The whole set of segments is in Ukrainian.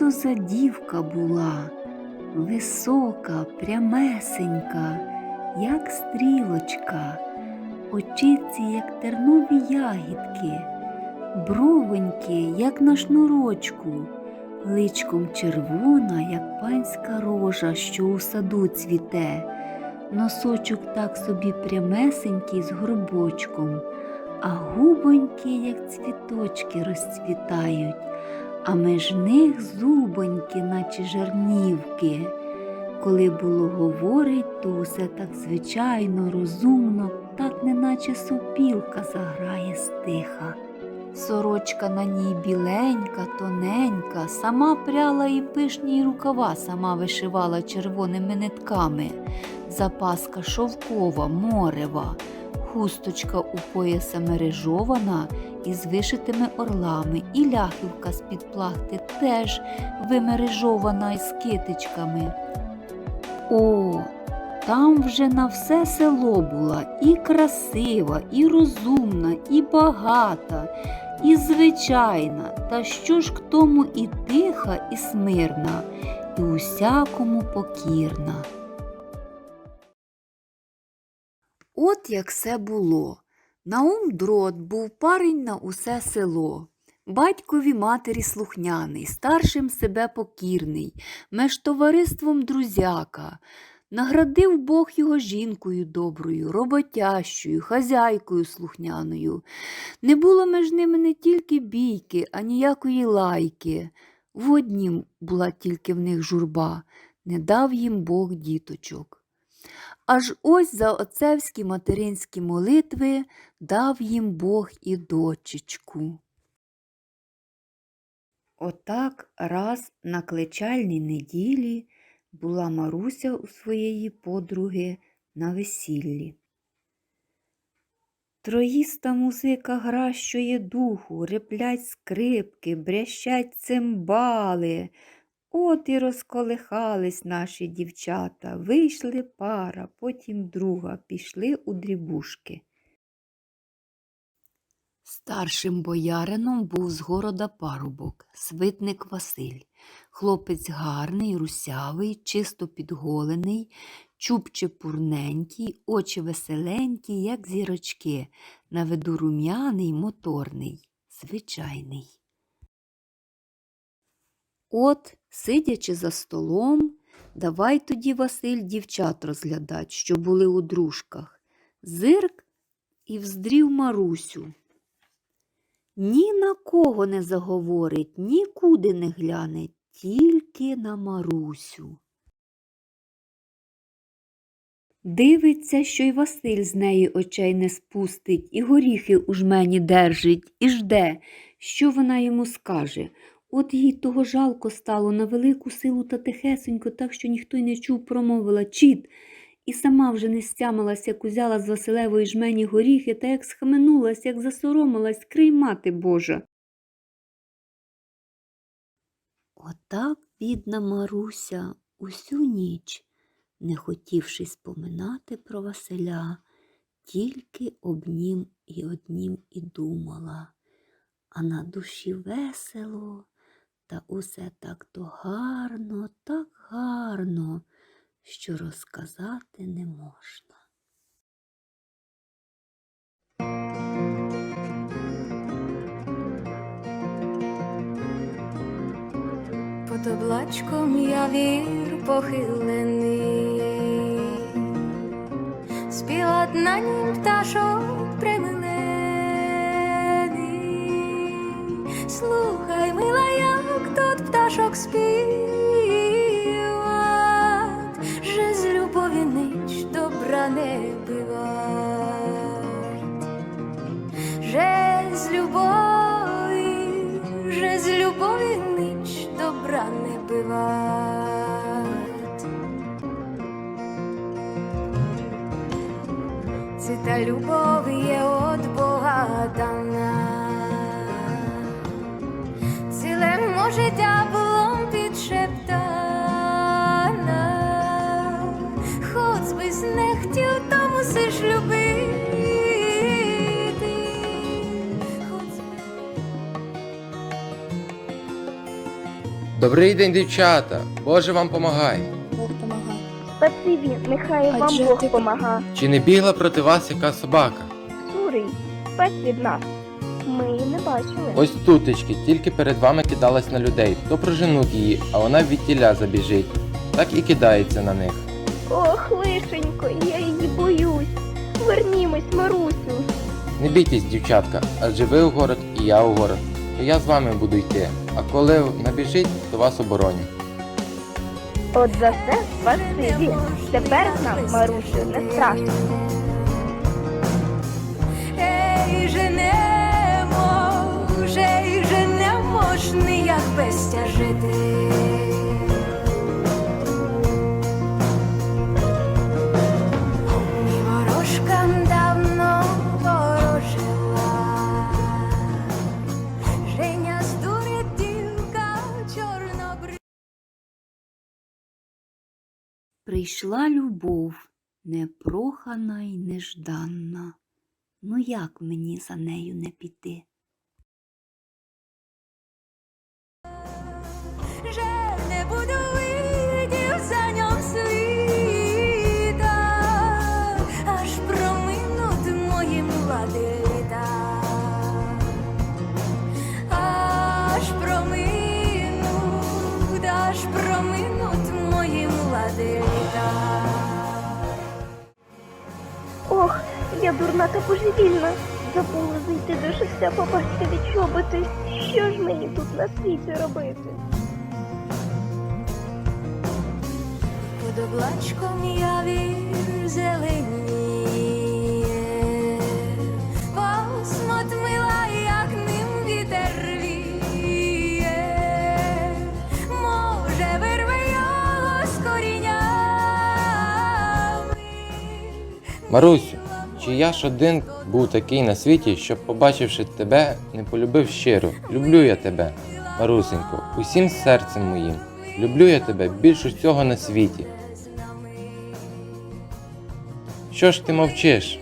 То за дівка була? Висока, прямесенька, як стрілочка, очиці, як тернові ягідки, бровоньки, як на шнурочку, личком червона, як панська рожа, що у саду цвіте, носочок так собі прямесенький з горбочком, а губоньки, як цвіточки, розцвітають а між них зубоньки, наче жарнівки. Коли було говорить, то усе так звичайно, розумно, так неначе сопілка заграє стиха. Сорочка на ній біленька, тоненька, сама пряла і пишні рукава сама вишивала червоними нитками, запаска шовкова, морева, хусточка у пояса мережована із вишитими орлами, і ляхівка з-під плахти теж вимережована із китичками. О, там вже на все село була і красива, і розумна, і багата, і звичайна, та що ж к тому і тиха, і смирна, і усякому покірна. От як все було. Наум дрот був парень на усе село. Батькові матері слухняний, старшим себе покірний, меж товариством друзяка. Наградив Бог його жінкою доброю, роботящою, хазяйкою слухняною. Не було між ними не тільки бійки, а ніякої лайки. В однім була тільки в них журба, не дав їм Бог діточок. Аж ось за отцевські материнські молитви дав їм Бог і дочечку. Отак раз на кличальній неділі була Маруся у своєї подруги на весіллі. Троїста музика гращує духу, реплять скрипки, брящать цимбали. От і розколихались наші дівчата, вийшли пара, потім друга, пішли у дрібушки. Старшим боярином був з города парубок, свитник Василь. Хлопець гарний, русявий, чисто підголений, чубче пурненький, очі веселенькі, як зірочки, на виду рум'яний, моторний, звичайний. От, сидячи за столом, давай тоді Василь дівчат розглядать, що були у дружках. Зирк і вздрів Марусю. Ні на кого не заговорить, нікуди не гляне, тільки на Марусю. Дивиться, що й Василь з неї очей не спустить, і горіхи у жмені держить, і жде, що вона йому скаже. От їй того жалко стало на велику силу та тихесенько, так що ніхто й не чув, промовила Чіт, і сама вже не стямилась, як узяла з Василевої жмені горіхи та як схаменулась, як засоромилась, крий мати Божа. Отак, бідна Маруся, усю ніч, не хотівши споминати про Василя, тільки об нім і однім і думала, а на душі весело. Та усе так то гарно, так гарно, що розказати не можна. Под облачком явір похилений, спіла на нім пташок примилений. Пташок співать, же з любові нич добра не бивать, же з любові, же з любові нич добра не бивать. Це та любов є от Бога дана. Життя Добрий день, дівчата! Боже вам помагай! Бог помагає. Спасибі, нехай вам Адже Бог ти- помага. Чи не бігла проти вас яка собака? Сурий, спать від нас. Ми її не бачили. Ось тутечки, тільки перед вами кидалась на людей, то проженуть її, а вона від тіля забіжить. Так і кидається на них. Ох, лишенько, я її боюсь. Вернімось, Марусю. Не бійтесь, дівчатка, адже ви у город і я у город. То я з вами буду йти, а коли набіжить, то вас обороню. От за це спасибі. Тепер нам, Марусю, не страшно. Ей, женемо, вже й женемо ж ніяк без тяжити. Прийшла любов, непрохана й нежданна. Ну як мені за нею не піти? Дурна та божевільна. Забула зайти до шестя побачити чоботи. Що ж мені тут на світі робити? Під облачком явір зеленіє, Посмот мила, як ним вітер віє, може вирве його з коріннями. Марусю, чи я ж один був такий на світі, щоб, побачивши тебе, не полюбив щиро. Люблю я тебе, Марусенько, усім серцем моїм. Люблю я тебе більше всього на світі. Що ж ти мовчиш?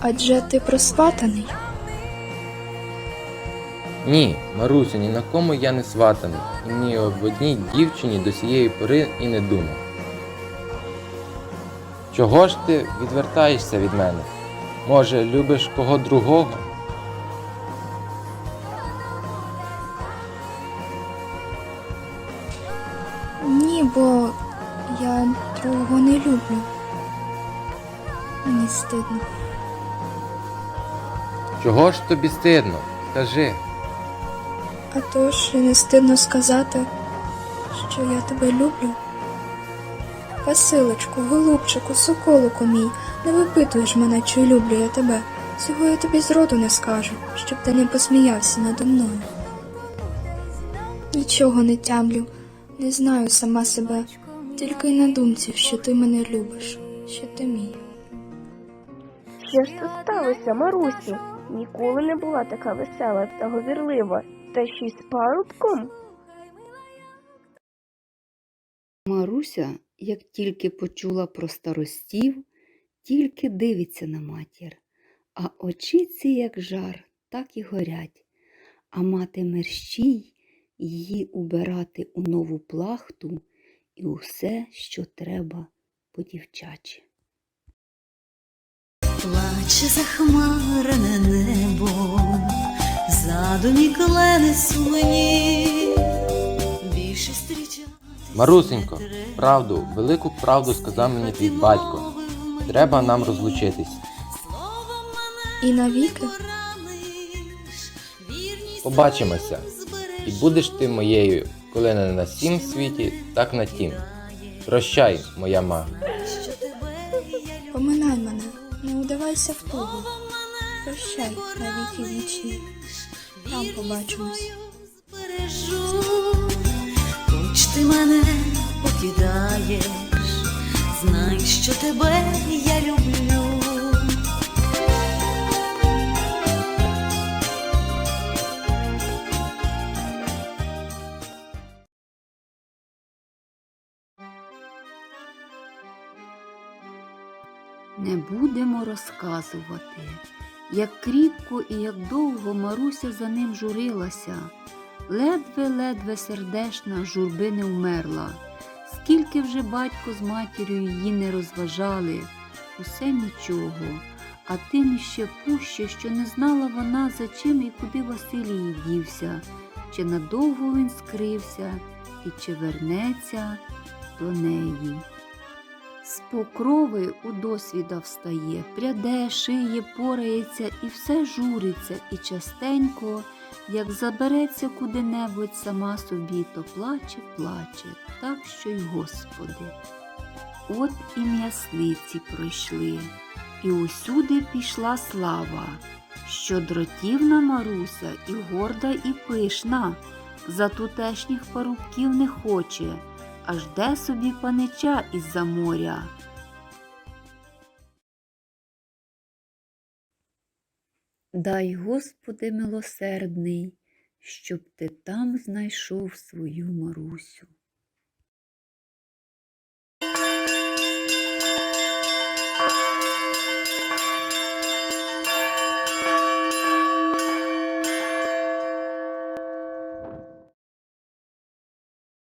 Адже ти просватаний. Ні, Марусю, ні на кому я не сватаний, і ні об одній дівчині до сієї пори і не думав. Чого ж ти відвертаєшся від мене? Може, любиш кого другого? Ні, бо я другого не люблю. Мені стидно. Чого ж тобі стидно? Скажи. А то ж не стидно сказати, що я тебе люблю. Василочку, голубчику, соколику мій, не випитуєш мене, чи люблю я тебе. Цього я тобі зроду не скажу, щоб ти не посміявся надо мною. Нічого не тямлю, не знаю сама себе, тільки й на думці, що ти мене любиш, що ти мій. Що ж це сталося, Марусю? Ніколи не була така весела та говірлива. Та ще й з парубком? Маруся, як тільки почула про старостів, тільки дивиться на матір, а очіці, як жар, так і горять. А мати мерщій її убирати у нову плахту і усе, що треба по дівчачі. Плаче захмарене небо, задумі клени сумні, більше зустрічати. Марусенько, правду, велику правду сказав мені твій батько. Треба нам розлучитись. І навіки Побачимося. І будеш ти моєю, коли не на сім світі, так на тім. Прощай, моя ма. поминай мене, не удавайся в тугу. Прощай на віки вічні, там побачимось. Ти мене покидаєш, знай, що тебе я люблю. Не будемо розказувати, Як кріпко і як довго Маруся за ним журилася, ледве-ледве сердешна журби не вмерла. Скільки вже батько з матір'ю її не розважали, усе нічого, а тим іще пуще, що не знала вона, за чим і куди Василій дівся, чи надовго він скрився, і чи вернеться до неї. З покрови у досвіда встає, пряде, шиє, порається і все журиться, і частенько, як забереться куди-небудь сама собі, то плаче, плаче, так що й Господи. От і м'ясниці пройшли, і усюди пішла слава, що дротівна Маруся і горда, і пишна, за тутешніх парубків не хоче, аж де собі панича із-за моря. Дай, Господи милосердний, щоб ти там знайшов свою Марусю.